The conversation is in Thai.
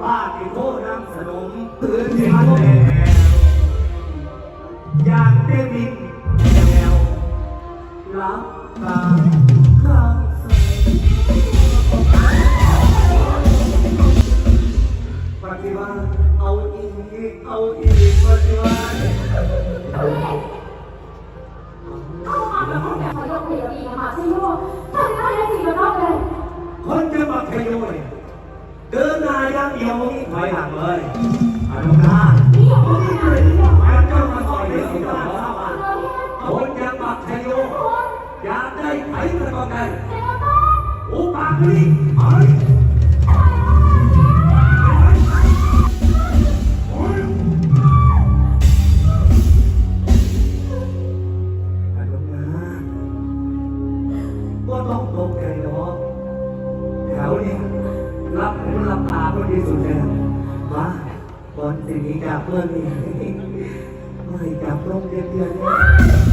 ป้าที่โทษนำสนมตื่นที่มันแล้วอยากได้บินแล้วรับตาข้างซ้ายปฏิวัติเอาอีกเอาอีกปฏิวัติาอย่างเดียวไม่ถอยหลังเลยอนุญาตนี่อย่าพูดขนาดนี้เลยมาเจ้ามาซอยเดียวกับเราคนจะมาขโยอยากได้ไผ่กระบอกกันอุปาลีไผ่อนุญาตก็ต้องตก หูรับตาก็ดีสุดเลยว่าบอลสิ่งนี้กับเพื่อนนี่ไม่กับร่มเดือนเดือน